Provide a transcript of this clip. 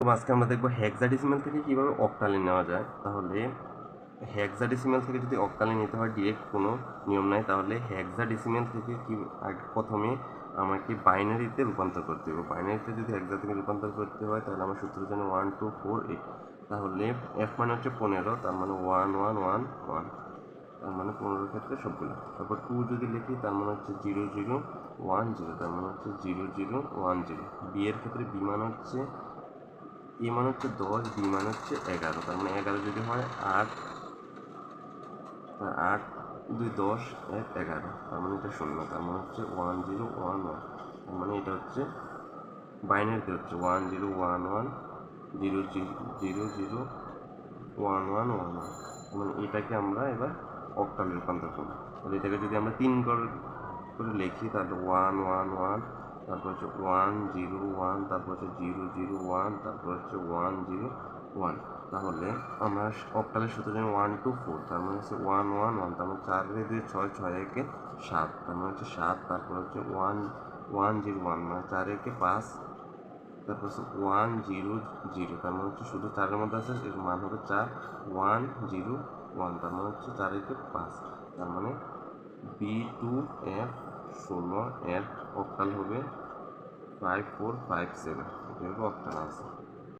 তো আজকে আমরা দেখব হেক্সাডেসিমাল থেকে কীভাবে অক্টালে নেওয়া যায়। তাহলে হেক্সাডেসিমাল থেকে যদি অক্টালে নিতে হয় ডিরেক্ট কোনো নিয়ম নাই। তাহলে হেক্সাডেসিমাল থেকে কি প্রথমে আমাকে বাইনারিতে রূপান্তর করতে হবে। বাইনারিতে যদি হেক্সা থেকে রূপান্তর করতে হয়, তাহলে আমার সূত্র জানি ওয়ান টু ফোর এইট তাহলে এফ মানে হচ্ছে পনেরো, তার মানে ওয়ান ওয়ান ওয়ান ওয়ান তার মানে পনেরোর ক্ষেত্রে সবগুলো। তারপর টু যদি লিখি, তার মানে হচ্ছে জিরো জিরো ওয়ান জিরো তার মানে হচ্ছে zero zero one zero B এর ক্ষেত্রে বি মানে হচ্ছে এ মানে হচ্ছে দশ বি মানে হচ্ছে এগারো তার মানে এগারো যদি হয় আট আট দুই দশ এক এগারো তার মানে এটা শূন্য তার মানে হচ্ছে ওয়ান জিরো ওয়ান ওয়ান তার মানে এটা হচ্ছে বাইনারিতে হচ্ছে one zero one one zero zero zero one one one one মানে এটাকে আমরা এবার অক্টালে রূপান্তর করব তাহলে এটাকে যদি আমরা তিন করে লিখি তাহলে ওয়ান ওয়ান ওয়ান তারপর হচ্ছে ওয়ান জিরো ওয়ান তারপর হচ্ছে জিরো জিরো ওয়ান তারপর হচ্ছে ওয়ান জিরো ওয়ান তাহলে আমরা অক্টালের সূত্র জানি ওয়ান টু ফোর তার মানে হচ্ছে ওয়ান ওয়ান ওয়ান তার মানে চার দুই, ছয় ছয়, একে সাত, তার মানে হচ্ছে সাত, তারপর হচ্ছে ওয়ান ওয়ান জিরো ওয়ান মানে চার, একে পাঁচ, তারপর হচ্ছে ওয়ান জিরো জিরো তার মানে হচ্ছে শুধু চারের মধ্যে আছে, এর মান হবে চার ওয়ান জিরো ওয়ান তার মানে হচ্ছে চার, একে পাঁচ, তার মানে বি টু এফ ষোলো এর অক্টাল হবে ফাইভ ফোর ফাইভ সেভেন এটা হবে অক্টাল আছে।